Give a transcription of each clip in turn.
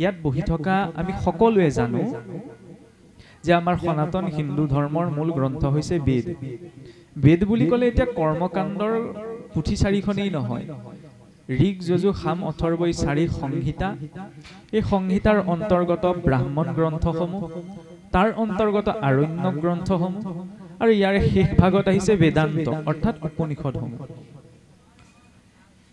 ইয়াত বহি থকা আমি সকলোৱে জানো যে আমাৰ সনাতন হিন্দু ধৰ্মৰ মূল গ্ৰন্থ হৈছে বেদ। বেদ বুলি ক'লে এতিয়া কৰ্মকাণ্ডৰ পুথি চাৰিখনেই নহয়। ঋক যজু সাম অথৰ্ব এই চাৰি সংহিতা। এই সংহিতাৰ অন্তৰ্গত ব্ৰাহ্মণ গ্ৰন্থসমূহ তাৰ অন্তৰ্গত আৰণ্য গ্ৰন্থসমূহ আৰু ইয়াৰে শেষ ভাগত আহিছে বেদান্ত অৰ্থাৎ উপনিষদসমূহ।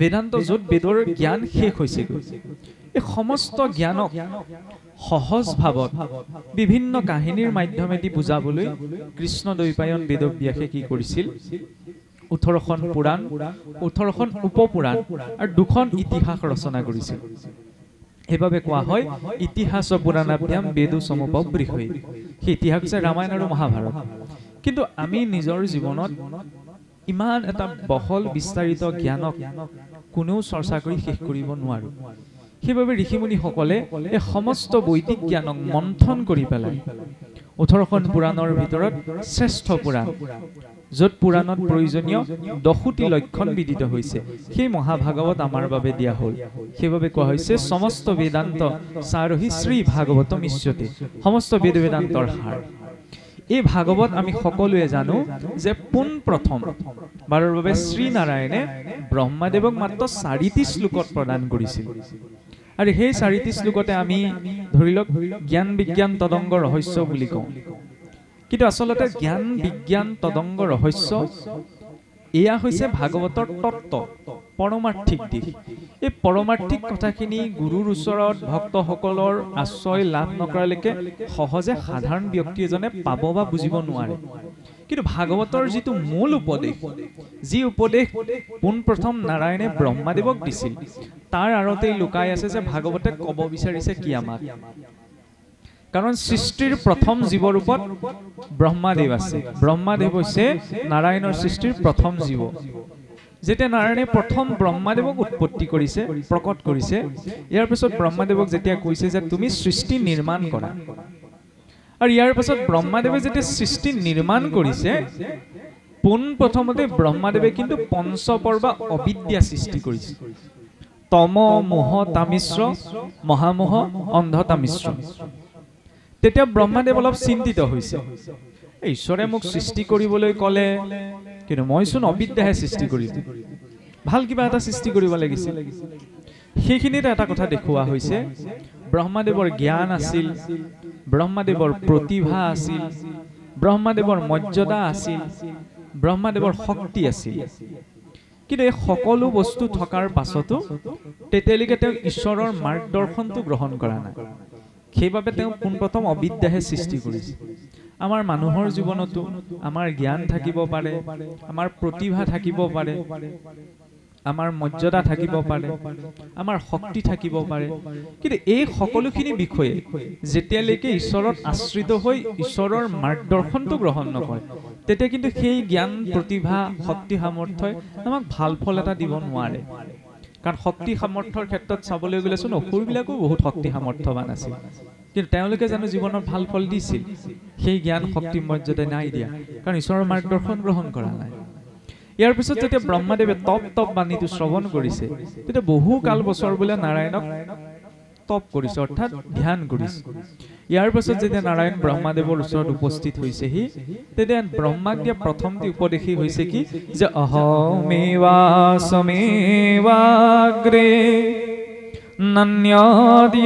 বেদান্ত য'ত বেদৰ জ্ঞান শেষ হৈছেগৈ এই সমস্ত জ্ঞানক সহজ ভাৱত বিভিন্ন কাহিনীৰ মাধ্যমেদি বুজাবলৈ কৃষ্ণ দ্বৈপায়ন বেদব্যাসে কি কৰিছিল? ওঠৰখন পুৰাণ ওঠৰখন উপপুৰাণ আৰু দুখন ইতিহাস ৰচনা কৰিছিল। সেইবাবে কোৱা হয় ইতিহাস পুৰাণাভ্যাম বেদু সমপবৃহৈ সেই ইতিহাস হৈছে ৰামায়ণ আৰু মহাভাৰত। কিন্তু আমি নিজৰ জীৱনত ইমান এটা বহল বিস্তাৰিত জ্ঞানক কোনেও চৰ্চা কৰি শেষ কৰিব নোৱাৰো। সেইবাবে ঋষিমুনিসকলে এই সমস্ত বৈদিক জ্ঞানক মন্থন কৰি পেলাই ওঠৰখন পুৰাণৰ ভিতৰত শ্ৰেষ্ঠ পুৰাণ য'ত পুৰাণত প্ৰয়োজনীয় দশোটি লক্ষণ বিদিত হৈছে। সেই মহাভাগৱত আমাৰ বাবে দিয়া হ'ল। সেইবাবে কোৱা হৈছে সমস্ত বেদান্ত চাৰহি শ্ৰী ভাগৱত মিশ্ৰতে সমস্ত বেদ বেদান্তৰ সাৰ। এই ভাগৱত আমি সকলোৱে জানো যে পোন প্ৰথম, বাৰৰ বাবে শ্ৰীনাৰায়ণে ব্ৰহ্মাদেৱক মাত্ৰ চাৰিটি শ্লোকত প্ৰদান কৰিছিল। আৰু সেই চাৰিটি শ্লোকতে আমি ধৰি লওক জ্ঞান বিজ্ঞান তদংগ ৰহস্য বুলি কওঁ। কিন্তু আচলতে জ্ঞান বিজ্ঞান তদংগ ৰহস্য এয়া হৈছে ভাগৱতৰ তত্ত্ব পৰমাৰ্থিক দিশ। এই পৰমাৰ্থিক কথাখিনি গুৰুৰ ওচৰত ভক্তসকলৰ আশ্ৰয় লাভ নকৰালৈকে সহজে সাধাৰণ ব্যক্তি এজনে পাব বা বুজিব নোৱাৰে। কিন্তু ভাগৱতৰ যিটো মূল উপদেশ যি উপদেশ পোনপ্ৰথম নাৰায়ণে ব্ৰহ্মাদেৱক দিছিল তাৰ আঁৰতেই লুকাই আছে যে ভাগৱতে ক'ব বিচাৰিছে কি আমাক। কাৰণ সৃষ্টিৰ প্ৰথম জীৱৰূপত ব্ৰহ্মাদেৱ আছে। ব্ৰহ্মাদেৱ হৈছে নাৰায়ণৰ সৃষ্টিৰ প্ৰথম জীৱ। যেতিয়া নাৰায়ণে প্ৰথম ব্ৰহ্মাদেৱক উৎপত্তি কৰিছে, প্ৰকট কৰিছে, ইয়াৰ পিছত ব্ৰহ্মাদেৱক যেতিয়া কৈছে যে তুমি সৃষ্টি নিৰ্মাণ কৰা, আৰু ইয়াৰ পিছত ব্ৰহ্মাদেৱে যেতিয়া সৃষ্টি নিৰ্মাণ কৰিছে, পোন প্ৰথমতে ব্ৰহ্মাদেৱে কিন্তু পঞ্চপৰ বা অবিদ্যা সৃষ্টি কৰিছে। তম, মোহ, তামিশ্ৰ, মহামোহ, অন্ধ তেতিয়া ব্ৰহ্মাদেৱ অলপ চিন্তিত হৈছে। ঈশ্বৰে মোক সৃষ্টি কৰিবলৈ ক'লে, কিন্তু মইচোন অবিদ্যাহে সৃষ্টি কৰিলো। ভালো কিবা এটা সৃষ্টি কৰিব লাগিছিল। সেইখিনিতে এটা কথা দেখুওৱা হৈছে। ব্ৰহ্মাদেৱৰ জ্ঞান আছিল ব্ৰহ্মাদেৱৰ প্ৰতিভা আছিল ব্ৰহ্মাদেৱৰ মৰ্যাদা আছিল ব্ৰহ্মাদেৱৰ শক্তি আছিল। কিন্তু এই সকলো বস্তু থকাৰ পাছতো তেতিয়ালৈকে তেওঁ ঈশ্বৰৰ মাৰ্গদৰ্শনটো গ্ৰহণ কৰা নাই। সেইবাবে তেওঁ পোনপ্ৰথম অবিদ্যাহে সৃষ্টি কৰিছে। আমাৰ মানুহৰ জীৱনতো আমাৰ জ্ঞান থাকিব পাৰে, আমাৰ প্ৰতিভা থাকিব পাৰে, আমাৰ মৰ্যাদা থাকিব পাৰে, আমাৰ শক্তি থাকিব পাৰে। কিন্তু এই সকলোখিনি বিষয়ে যেতিয়ালৈকে ঈশ্বৰত আশ্ৰিত হৈ ঈশ্বৰৰ মাৰ্গদৰ্শনটো গ্ৰহণ নকৰে, তেতিয়া কিন্তু সেই জ্ঞান, প্ৰতিভা, শক্তি, সামৰ্থ্যই আমাক ভালো ফল এটা দিব নোৱাৰে। কাৰণ শক্তি সামৰ্থ্যৰ ক্ষেত্ৰত চাবলৈ গ'লেচোন অসুৰবিলাকো বহুত শক্তি সামৰ্থ্যৱান আছিল। কিন্তু তেওঁলোকে জানো জীৱনত ভালো ফল দিছিল। সেই জ্ঞান শক্তি মৰ্যাদা নাই দিয়া। কাৰণ ঈশ্বৰৰ মাৰ্গদৰ্শন গ্ৰহণ কৰা নাই। ইয়াৰ পিছত যেতিয়া ব্ৰহ্মাদেৱে তপ তপ বাণীটো শ্ৰৱণ কৰিছে তেতিয়া বহু কাল বছৰ বোলে নাৰায়ণক তপ কৰিছে অৰ্থাৎ ধ্যান কৰিছে। ইয়াৰ পাছত যেতিয়া নাৰায়ণ ব্ৰহ্মাদেৱৰ ওচৰত উপস্থিত হৈছেহি তেতিয়া ব্ৰহ্মাক দিয়া প্ৰথমটি উপদেশেই হৈছে কি যে অহমেৱাগ্ৰে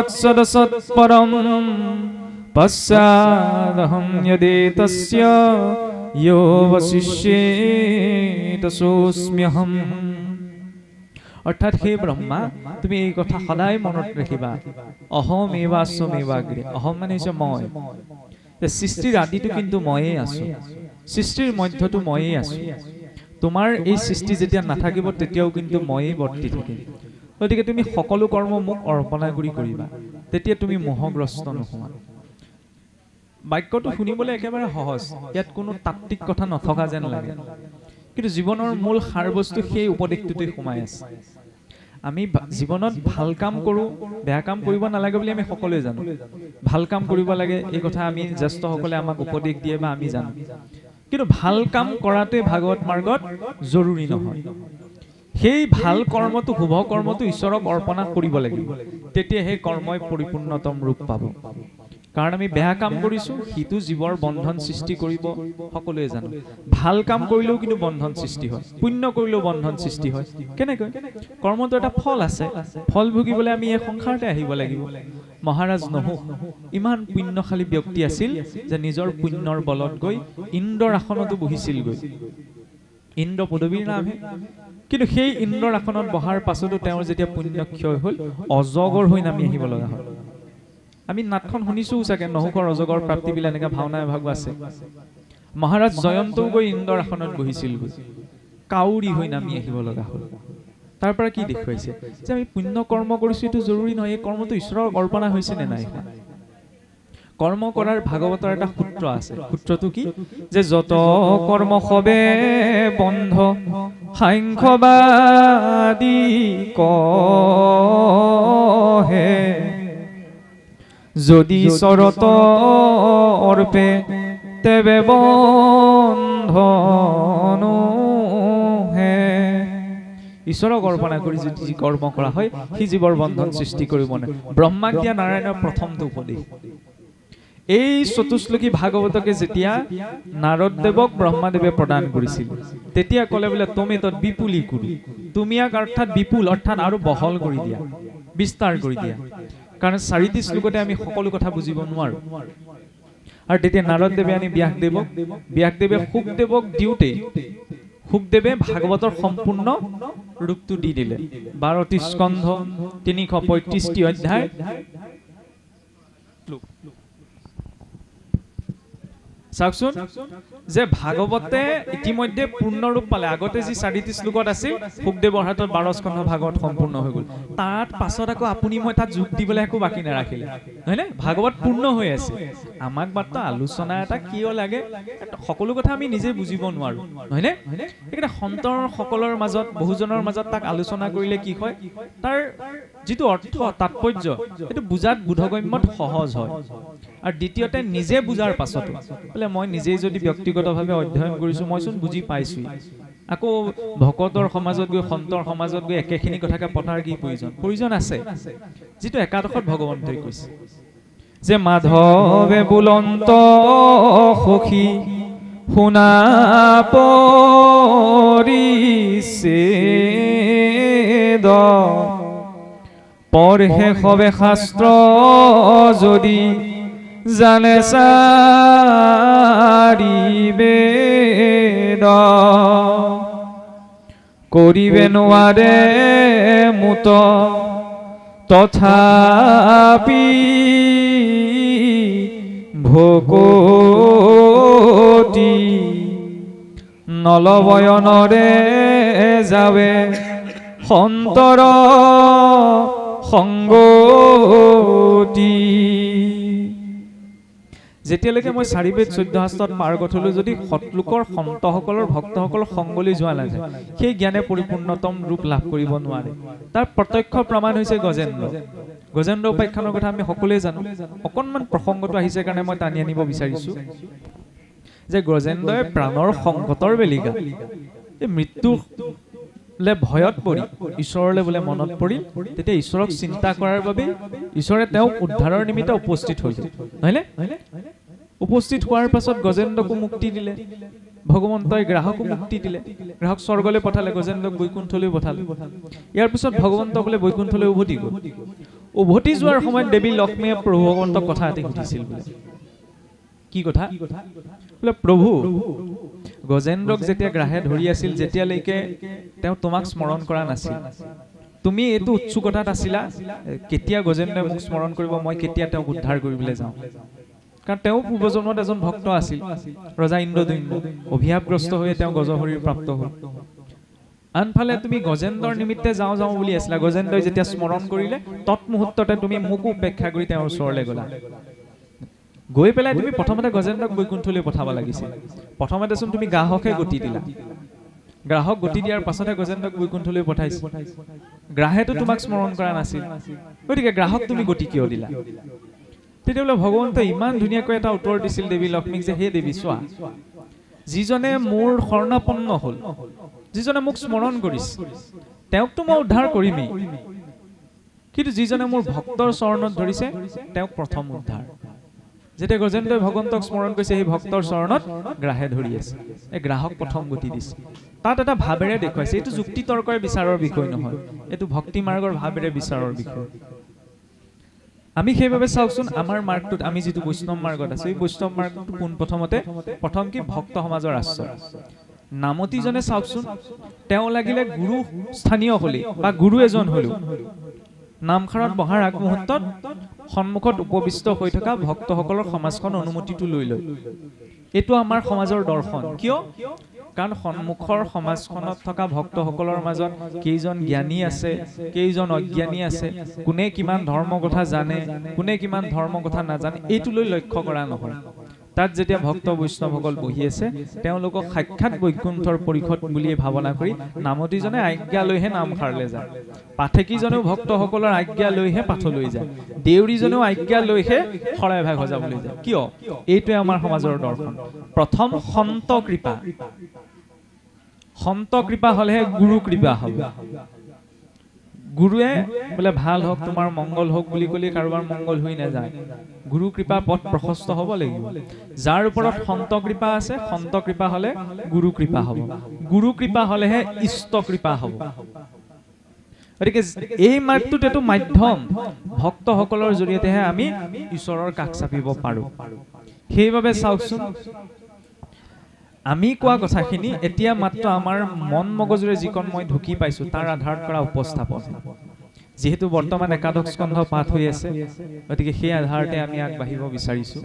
নন্যৎসদসৎপৰম পশ্চাদহম যদে তস্য য়ো বশিষ্যে তসোऽস্ম্যহম অৰ্থাৎ সেই ব্ৰহ্মা তুমি এই কথা সদায় মনত ৰাখিবা। অহম এৱাস্বমেৱাগ্ৰে অহম মানে হৈছে মই। সৃষ্টিৰ আদিটো কিন্তু ময়েই আছো। সৃষ্টিৰ মধ্যটো ময়েই আছো। তোমাৰ এই সৃষ্টি যেতিয়া নাথাকিব তেতিয়াও কিন্তু ময়েই বৰ্তি থাকিম গতিকে তুমি সকলো কৰ্ম মোক অৰ্পণা কৰি কৰিবা। তেতিয়া তুমি মোহগ্ৰস্ত নোহোৱা। বাক্যটো শুনিবলৈ একেবাৰে সহজ। ইয়াত কোনো তাত্বিক কথা নথকা যেন লাগে। কিন্তু জীৱনৰ মূল সাৰ বস্তু সেই উপদেশটোতে সোমাই আছে। আমি জীৱনত ভালো কাম কৰোঁ, বেয়া কাম কৰিব নালাগে বুলি আমি সকলোৱে জানো। ভালো কাম কৰিব লাগে, এই কথা আমি জ্যেষ্ঠসকলে আমাক উপদেশ দিয়ে বা আমি জানো। কিন্তু ভালো কাম কৰাটোৱে ভাগৱত মাৰ্গত জৰুৰী নহয়। সেই ভালো কৰ্মটো, শুভ কৰ্মটো ঈশ্বৰক অৰ্পণা কৰিব লাগিব। তেতিয়া সেই কৰ্মই পৰিপূৰ্ণতম ৰূপ পাব। কাৰণ আমি বেয়া কাম কৰিছো সিটো জীৱৰ বন্ধন সৃষ্টি কৰিব সকলোৱে জানো। ভালো কাম কৰিলেও কিন্তু বন্ধন সৃষ্টি হয় পুণ্য কৰিলেও বন্ধন সৃষ্টি হয়। কেনেকৈ? কৰ্মটো এটা ফল আছে। ফল ভুগিবলৈ আমি এই সংসাৰতে আহিব লাগিব। মহাৰাজ নহু ইমান পুণ্যশালী ব্যক্তি আছিল যে নিজৰ পুণ্যৰ বলত গৈ ইন্দ্ৰৰ আসনতো বহিছিলগৈ। ইন্দ্ৰ পদবীৰ নামহে। কিন্তু সেই ইন্দ্ৰৰ আসনত বহাৰ পাছতো তেওঁৰ যেতিয়া পুণ্য ক্ষয় হ'ল অজগৰ হৈ নামি আহিব লগা হ'ল। আমি নাটখন শুনিছোও চাগে, নহুকৰ অজগৰ প্ৰাপ্তি বিলাক ভাওনা এভাগো আছে। মহাৰাজ জয়ন্তও গৈ ইন্দ্ৰৰ আসনত বহিছিলগৈ। কাউৰী হৈ নামি আহিব লগা হ'ল। তাৰ পৰা কি দেখুৱাইছে? যে আমি পুণ্য কৰ্ম কৰিছো, এইটো জৰুৰী নহয়, এই কৰ্মটো ঈশ্বৰৰ অৰ্পণা হৈছে নে নাই? কৰ্ম কৰাৰ ভাগৱতৰ এটা সূত্ৰ আছে। সূত্ৰটো কি? যে যত কৰ্ম সবে বন্ধ, সাংখ্যবাদী কহে। যদি চরত অর্পে তেবে বন্ধন হে। ঈশ্বৰক অৰ্পণা কৰি যদি যি কৰ্ম কৰা হয় সি জীৱৰ বন্ধন সৃষ্টি কৰিব নোৱাৰে ব্ৰহ্মাক দিয়া নাৰায়ণৰ প্ৰথমটো উপদেশ। এই চতুশ্লোকী ভাগৱতকে যেতিয়া নাৰদদেৱক ব্ৰহ্মাদেৱে প্ৰদান কৰিছিল তেতিয়া ক'লে বোলে তুমি তত বিপুলি কুৰু তুমি ইয়াক অৰ্থাৎ বিপুল অৰ্থাৎ আৰু বহল কৰি দিয়া বিস্তাৰ কৰি দিয়া। কাৰণ চাৰিটি শ্লোকতে আমি সকলো কথা বুজিব নোৱাৰো। আৰু তেতিয়া নাৰদদেৱে আনি ব্যাসদেৱক ব্যাসদেৱে শুকদেৱক দিওঁতেই শুকদেৱে ভাগৱতৰ সম্পূৰ্ণ ৰূপটো দি দিলে। বাৰটি স্কন্ধ, তিনিশ পঁয়ত্ৰিশটি অধ্যায়। চাওকচোন। যে ভাগৱতে ইতিমধ্যে পূৰ্ণ ৰূপ পালে আগতে যি চাৰিটি শ্লোকত আছিল শুকদেৱৰ হাতত বাৰ স্কন্ধ ভাগৱত সম্পূৰ্ণ হৈ গ'ল। তাত পাছত আকৌ আপুনি মই তাত যোগ দিবলৈ একো বাকী নাৰাখিলে। হয়নে? ভাগৱত পূৰ্ণ হৈ আছে। আমাক মাত্ৰ আলোচনা এটা কিয় লাগে সকলো কথা আমি নিজে বুজিব নোৱাৰো। হয়নে? সেইকাৰণে সন্তৰ সকলৰ মাজত বহুজনৰ মাজত তাক আলোচনা কৰিলে কি হয়? তাৰ যিটো অৰ্থ তাৎপৰ্য সেইটো বুজাত বোধগম্যত সহজ হয়। আৰু দ্বিতীয়তে, নিজে বুজাৰ পাছতো। বোলে মই নিজেই যদি ব্যক্তিগতভাৱে অধ্যয়ন কৰিছো মইচোন বুজি পাইছোৱেই। আকৌ ভকতৰ সমাজত গৈ, সন্তৰ সমাজত গৈ একেখিনি কথাকে পতাৰ কি প্ৰয়োজন? প্ৰয়োজন আছে। যিটো একাদশত ভগৱন্তই কৈছে। যে মাধৱে বুলন্ত সখী, শুনা পৰিছে পঢ়ে সবে শাস্ত্ৰ যদি জানে চাৰিবে কৰিবে নোৱাৰে মুত। তথাপি ভকতি নলবয়নৰে যাবে। সন্তৰ সংগতি। যেতিয়ালৈকে মই চাৰিবেদ চৈধ্য শাস্ত্ৰত পাৰ্গত হলো যদি সৎলোকৰ সন্তসকলৰ ভক্তসকলৰ সংগলৈ যোৱা নাযায় সেই জ্ঞানে পৰিপূৰ্ণতম ৰূপ লাভ কৰিব নোৱাৰে। তাৰ প্ৰত্যক্ষ প্ৰমাণ হৈছে গজেন্দ্ৰ। গজেন্দ্ৰ উপাখ্যানৰ কথা আমি সকলোৱে জানো। অকণমান প্ৰসংগটো আহিছে কাৰণে মই টানি আনিব বিচাৰিছো। যে গজেন্দ্ৰই প্ৰাণৰ সংকটৰ বেলিকা। এই মৃত্যু লে ভয়ত পৰি। ঈশ্বৰলৈ বোলে মনত পৰি। তেতিয়া ঈশ্বৰক চিন্তা কৰাৰ বাবে ঈশ্বৰে তেওঁক উদ্ধাৰৰ নিমিত্তে উপস্থিত হৈছিল নহয়নে? উপস্থিত হোৱাৰ পাছত গজেন্দ্ৰকো মুক্তি দিলে। ভগৱন্তই গ্ৰাহকো মুক্তি দিলে। গ্ৰাহক স্বৰ্গলৈ পঠালে, গজেন্দ্ৰক বৈকুণ্ঠলৈ পঠালে। ইয়াৰ পিছত ভগৱন্ত বোলে বৈকুণ্ঠলৈ উভতি গ'ল। উভতি যোৱাৰ সময়ত দেৱী লক্ষ্মীয়ে প্ৰভু ভগৱন্তক কথা এটি সুধিছিল বোলে। কি কথা? বোলে প্ৰভু গজেন্দ্ৰক যেতিয়া গ্ৰাহে ধৰি আছিল যেতিয়ালৈকে তেওঁ তোমাক স্মৰণ কৰা নাছিল। তুমি এইটো উৎসুকতাত আছিলা? কেতিয়া গজেন্দ্ৰই মোক স্মৰণ কৰিব? মই কেতিয়া তেওঁক উদ্ধাৰ কৰিবলৈ যাওঁ? কাৰণ তেওঁ পূৰ্বজন্মত এজন ভক্ত আছিল। ৰজা ইন্দ্ৰদৈন্য অভিশাপগ্ৰস্ত হৈ তেওঁ গজহৰিৰ প্ৰাপ্ত হ'ল। আনফালে তুমি গজেন্দ্ৰৰ নিমিত্তে যাওঁ যাওঁ বুলি আছিলা। গজেন্দ্ৰই যেতিয়া স্মৰণ কৰিলে তৎমুহূৰ্ততে তুমি মোকো উপেক্ষা কৰি তেওঁৰ ওচৰলৈ গ'লা। গৈ পেলাই তুমি প্ৰথমতে গজেন্দ্ৰক বৈকুণ্ঠলৈ পঠাব লাগিছিল। প্ৰথমতেচোন তুমি গ্ৰাহকহে গতি দিলা। গ্ৰাহক গতি দিয়াৰ পাছতহে গজেন্দ্ৰক বৈকুণ্ঠলৈ পঠাইছে গ্ৰাহেতো তোমাক স্মৰণ কৰা নাছিল। গতিকে গ্ৰাহক তুমি গতি কিয় দিলা? তেতিয়া বোলে ভগৱন্তই ইমান ধুনীয়াকৈ এটা উত্তৰ দিছিল দেৱী লক্ষ্মীক যে, হে দেৱী, চোৱা। যিজনে মোৰ শৰণাপন্ন হ'ল, যিজনে মোক স্মৰণ কৰিছে, তেওঁকতো মই উদ্ধাৰ কৰিমেই। কিন্তু যিজনে মোৰ ভক্তৰ চৰণত ধৰিছে, তেওঁক প্ৰথম উদ্ধাৰ। যেতিয়া গজেন্দ্ৰই ভগৱন্তক স্মৰণ কৰিছে, সেই ভক্তৰ চৰণত গ্ৰাহে ধৰি আছে। এই গ্ৰাহক প্ৰথম গতি দিছে। তাত এটা ভাৱেৰে দেখুৱাইছে, এইটো যুক্তি তৰ্কৰে বিচাৰৰ বিষয় নহয়। এইটো ভক্তি মাৰ্গৰ ভাৱেৰে বিচাৰৰ বিষয়। আমি সেইবাবে চাওকচোন, আমাৰ মাৰ্গটোত আমি যিটো বৈষ্ণৱ মাৰ্গত আছো, এই বৈষ্ণৱ মাৰ্গটো পোনপ্ৰথমতে প্ৰথম কি ভক্ত সমাজৰ আশ্ৰয়? নামতিজনে চাওকচোন, তেওঁ লাগিলে গুৰু স্থানীয় হলেই বা গুৰু এজন হলেও নামখাৰত বহাৰ আগমুহূৰ্তত সন্মুখত উপবিষ্ট হৈ থকা ভক্তসকলৰ সমাজখন অনুমতিটো লৈ লয়। এইটো আমাৰ সমাজৰ দৰ্শন। কিয়? কাৰণ সন্মুখৰ সমাজখনত থকা ভক্তসকলৰ মাজত কেইজন জ্ঞানী আছে কেইজন অজ্ঞানী আছে কোনে কিমান ধৰ্ম কথা জানে কোনে কিমান ধৰ্ম কথা নাজানে এইটো লৈ লক্ষ্য কৰা নহয়। তাত যেতিয়া ভক্ত বৈষ্ণৱসকল বহি আছে, তেওঁলোকক সাক্ষাৎ বৈকুণ্ঠৰ পৰিষদ বুলিয়ে ভাৱনা কৰি নামতিজনে আজ্ঞা লৈহে নামখাৰলৈ যায়। পাঠেকীজনেও ভক্তসকলৰ আজ্ঞা লৈহে পাঠলৈ যায়। দেউৰীজনেও আজ্ঞা লৈহে শৰাই ভাগ সজাবলৈ যায়। কিয়? এইটোৱে আমাৰ সমাজৰ দৰ্শন। প্ৰথম সন্ত কৃপা। সন্ত কৃপা হলেহে গুৰু কৃপা হ'ব। গুৰুৱে বোলে, ভালো হওক, তোমাৰ মংগল হওক বুলি ক'লে কাৰোবাৰ মংগল হৈ নাযায়। গুৰু কৃপা পথ প্ৰশস্ত হ'ব লাগিব। যাৰ ওপৰত সন্ত কৃপা আছে, সন্ত কৃপা হলে গুৰু কৃপা হ'ব। গুৰু কৃপা হলেহে ইষ্ট কৃপা হ'ব। গতিকে এই মাৰ্গটোত এইটো মাধ্যম ভক্তসকলৰ জৰিয়তেহে আমি ঈশ্বৰৰ কাষ চাপিব পাৰোঁ। সেইবাবে চাওকচোন আমি কোৱা কথাখিনি এতিয়া মাত্ৰ আমাৰ মন মগজুৰে যিকণ মই ঢুকি পাইছোঁ তাৰ আধাৰত কৰা উপস্থাপন। যিহেতু বৰ্তমান একাদশ স্কন্ধ পাঠ হৈ আছে গতিকে সেই আধাৰতে আমি আগবাঢ়িব বিচাৰিছো।